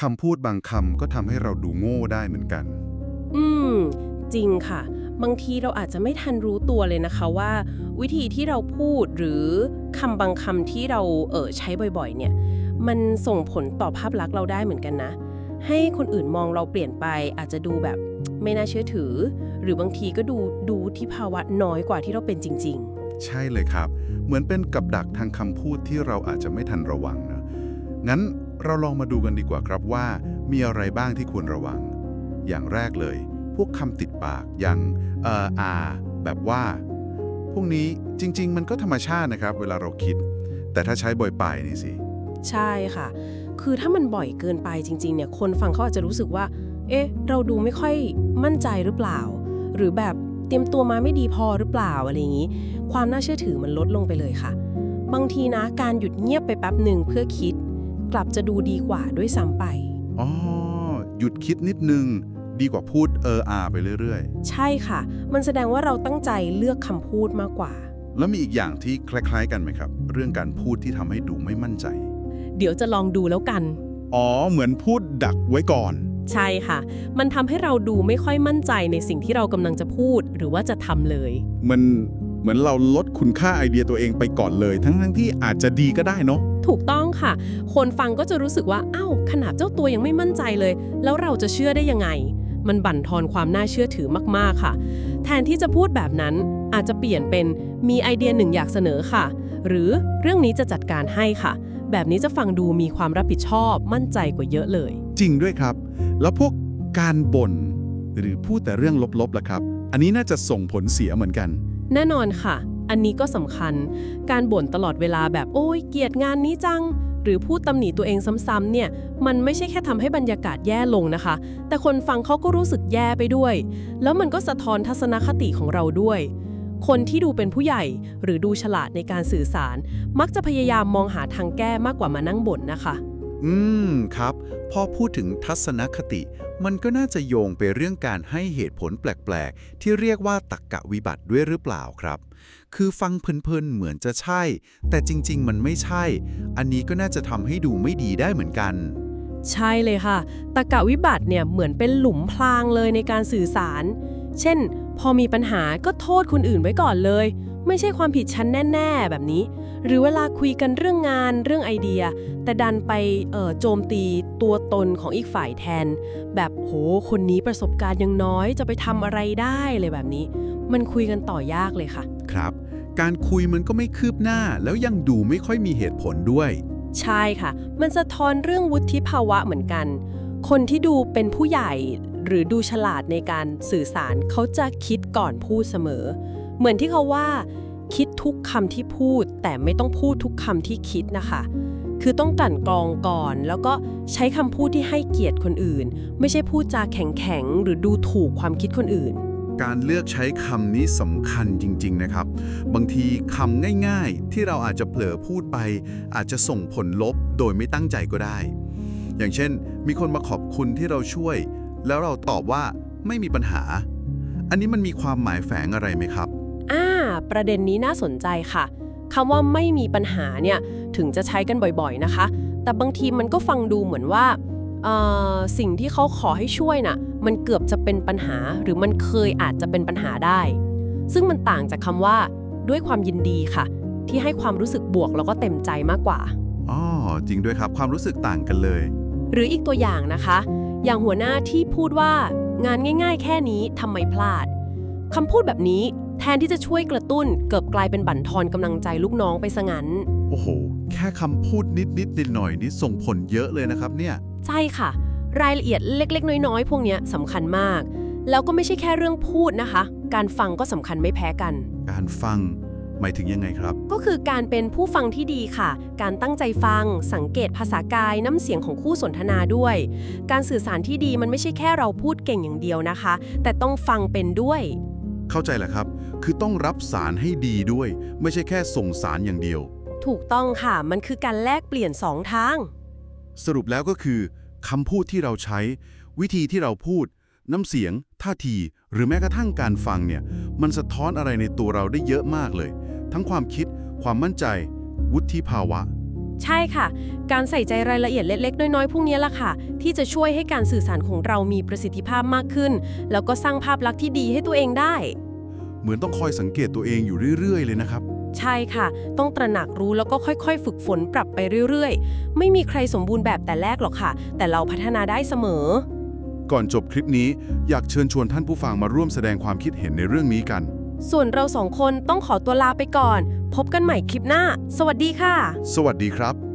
คำพูดบางคำก็ทำให้เราดูโง่ได้เหมือนกัน อืม จริงค่ะ บางทีเราอาจจะไม่ทันรู้ตัวเลยนะคะว่า วิธีที่เราพูดหรือคำบางคำที่เราเออใช้บ่อยๆ เนี่ย มันส่งผลต่อภาพลักษณ์เราได้เหมือนกันนะ ให้คนอื่นมองเราเปลี่ยนไปอาจจะดูแบบไม่น่าเชื่อถือ หรือบางทีก็ดูดูที่ภาวะน้อยกว่าที่เราเป็นจริงใช่เลยครับ เหมือนเป็นกับดักทางคำพูดที่เราอาจจะไม่ทันระวังนะ งั้น เราลองมาดูกันดีกว่าครับว่า มีอะไรบ้างที่ควรระวัง อย่างแรกเลย พวกคำติดปากอย่างเอ่ออาแบบว่า พวกนี้จริง ๆ มันก็ธรรมชาตินะครับ เวลาเราคิด แต่ถ้าใช้บ่อยไปนี่สิ ใช่ค่ะ คือถ้ามันบ่อยเกินไปจริง ๆ เนี่ย คนฟังเขาอาจจะรู้สึกว่า เอ๊ะ เราดูไม่ค่อยมั่นใจหรือเปล่า หรือแบบเตรียมตัวมาไม่ดีพอหรือเปล่าอะไรอย่างนี้ ความน่าเชื่อถือมันลดลงไปเลยค่ะ บางทีนะ การหยุดเงียบไปแป๊บหนึ่งเพื่อคิด กลับจะดูดีกว่าด้วยซ้ำไป อ๋อ หยุดคิดนิดนึง ดีกว่าพูดเอออาไปเรื่อยใช่ค่ะ มันแสดงว่าเราตั้งใจเลือกคำพูดมากกว่า ๆ แล้วมีอีกอย่างที่คล้าย ๆ กันไหมครับ เรื่องการพูดที่ทำให้ดูไม่มั่นใจ เดี๋ยวจะลองดูแล้วกัน อ๋อ เหมือนพูดดักไว้ก่อน ใช่ค่ะ มันทำให้เราดูไม่ค่อยมั่นใจในสิ่งที่เรากำลังจะพูดหรือว่าจะทำเลย มัน เหมือนเราลดคุณค่าไอเดียตัวเองไปก่อนเลย ทั้งทั้งๆที่อาจจะดีก็ได้เนาะถูกต้องค่ะ คนฟังก็จะรู้สึกว่าอ้าวขนาดเจ้าตัวยังไม่มั่นใจเลย แล้วเราจะเชื่อได้ยังไง มันบั่นทอนความน่าเชื่อถือมากๆค่ะ แทนที่จะพูดแบบนั้นอาจจะเปลี่ยนเป็นมีไอเดียหนึ่งอยากเสนอค่ะ หรือเรื่องนี้จะจัดการให้ค่ะ แบบนี้จะฟังดูมีความรับผิดชอบมั่นใจกว่าเยอะเลย จริงด้วยครับ แล้วพวกการบ่นหรือพูดแต่เรื่องลบๆล่ะครับ อันนี้น่าจะส่งผลเสียเหมือนกัน แน่นอนค่ะ อันนี้ก็สำคัญ การบ่นตลอดเวลาแบบโอ้ยเกียดงานนี้จัง หรือพูดตำหนิตัวเองซ้ำๆเนี่ย มันไม่ใช่แค่ทำให้บรรยากาศแย่ลงนะคะ แต่คนฟังเขาก็รู้สึกแย่ไปด้วย แล้วมันก็สะท้อนทัศนคติของเราด้วย คนที่ดูเป็นผู้ใหญ่หรือดูฉลาดในการสื่อสาร มักจะพยายามมองหาทางแก้มากกว่ามานั่งบ่นนะคะ อืมครับ พอพูดถึงทัศนคติ มันก็น่าจะโยงไปเรื่องการให้เหตุผลแปลกๆ ที่เรียกว่าตักกะวิบัติด้วยหรือเปล่าครับ คือฟังเพลินๆเหมือนจะใช่ แต่จริงๆ มันไม่ใช่ อันนี้ก็น่าจะทำให้ดูไม่ดีได้เหมือนกัน ใช่เลยค่ะตะกะวิบัติเนี่ยเหมือนเป็นหลุมพรางเลยในการสื่อสาร เช่น พอมีปัญหาก็โทษคนอื่นไว้ก่อนเลย ไม่ใช่ความผิดฉันแน่ ๆ แบบนี้ หรือเวลาคุยกันเรื่องงานเรื่องไอเดีย แต่ดันไปเอ่อโจมตีตัวตนของอีกฝ่ายแทน แบบโหคนนี้ประสบการณ์ยังน้อยจะไปทำอะไรได้เลยแบบนี้ มันคุยกันต่อยากเลยค่ะ ครับ การคุยมันก็ไม่คืบหน้า แล้วยังดูไม่ค่อยมีเหตุผลด้วย ใช่ค่ะ มันสะท้อนเรื่องวุฒิภาวะเหมือนกัน คนที่ดูเป็นผู้ใหญ่หรือดูฉลาดในการสื่อสารเขาจะคิดก่อนพูดเสมอ เหมือนที่เขาว่า คิดทุกคำที่พูด แต่ไม่ต้องพูดทุกคำที่คิดนะคะ คือต้องกลั่นกรองก่อน แล้วก็ใช้คำพูดที่ให้เกียรติคนอื่น ไม่ใช่พูดจาแข็งๆหรือดูถูกความคิดคนอื่นการเลือกใช้คำนี้สำคัญจริง ๆ นะครับ บางทีคำง่าย ๆ ที่เราอาจจะเผลอพูดไป อาจจะส่งผลลบโดยไม่ตั้งใจก็ได้ อย่างเช่น มีคนมาขอบคุณที่เราช่วย แล้วเราตอบว่าไม่มีปัญหา อันนี้มันมีความหมายแฝงอะไรไหมครับ อ่า ประเด็นนี้น่าสนใจค่ะคำว่าไม่มีปัญหาเนี่ยถึงจะใช้กันบ่อยๆนะคะ แต่บางทีมันก็ฟังดูเหมือนว่าเอ่อสิ่งที่เขาขอให้ช่วยน่ะมันเกือบจะเป็นปัญหาหรือมันเคยอาจจะเป็นปัญหาได้ ซึ่งมันต่างจากคำว่า ด้วยความยินดีค่ะ ที่ให้ความรู้สึกบวกแล้วก็เต็มใจมากกว่าอ๋อจริงด้วยครับความรู้สึกต่างกันเลย หรืออีกตัวอย่างนะคะ อย่างหัวหน้าที่พูดว่างานง่าย ๆ แค่นี้ทำไมพลาดคำพูดแบบนี้ แทนที่จะช่วยกระตุ้นเกิดกลายเป็นบั่นทอนกำลังใจลูกน้องไปซะงั้น โอ้โห แค่คำพูดนิดๆหน่อยๆนี่ส่งผลเยอะเลยนะครับเนี่ย ใช่ค่ะ รายละเอียดเล็กๆ น้อยๆ พวกเนี้ยสำคัญมาก แล้วก็ไม่ใช่แค่เรื่องพูดนะคะ การฟังก็สำคัญไม่แพ้กัน การฟังหมายถึงยังไงครับ ก็คือการเป็นผู้ฟังที่ดีค่ะ การตั้งใจฟัง สังเกตภาษากาย น้ำเสียงของคู่สนทนาด้วย การสื่อสารที่ดีมันไม่ใช่แค่เราพูดเก่งอย่างเดียวนะคะ แต่ต้องฟังเป็นด้วย เข้าใจแหละครับ คือต้องรับสารให้ดีด้วย ไม่ใช่แค่ส่งสารอย่างเดียว ถูกต้องค่ะ มันคือการแลกเปลี่ยนสองทาง สรุปแล้วก็คือคำพูดที่เราใช้ วิธีที่เราพูด น้ำเสียง ท่าที หรือแม้กระทั่งการฟังเนี่ย มันสะท้อนอะไรในตัวเราได้เยอะมากเลย ทั้งความคิด ความมั่นใจ วุฒิภาวะ ใช่ค่ะ การใส่ใจรายละเอียดเล็ก ๆ น้อย ๆ พวกนี้ล่ะค่ะ ที่จะช่วยให้การสื่อสารของเรามีประสิทธิภาพมากขึ้น แล้วก็สร้างภาพลักษณ์ที่ดีให้ตัวเองได้ เหมือนต้องคอยสังเกตตัวเองอยู่เรื่อย ๆ เลยนะครับ ใช่ค่ะ ต้องตระหนักรู้แล้วก็ค่อย ๆ ฝึกฝนปรับไปเรื่อย ๆ ไม่มีใครสมบูรณ์แบบแต่แรกหรอกค่ะ แต่เราพัฒนาได้เสมอ ก่อนจบคลิปนี้อยากเชิญชวนท่านผู้ฟังมาร่วมแสดงความคิดเห็นในเรื่องนี้กัน ส่วนเราสองคนต้องขอตัวลาไปก่อน พบกันใหม่คลิปหน้า สวัสดีค่ะ สวัสดีครับ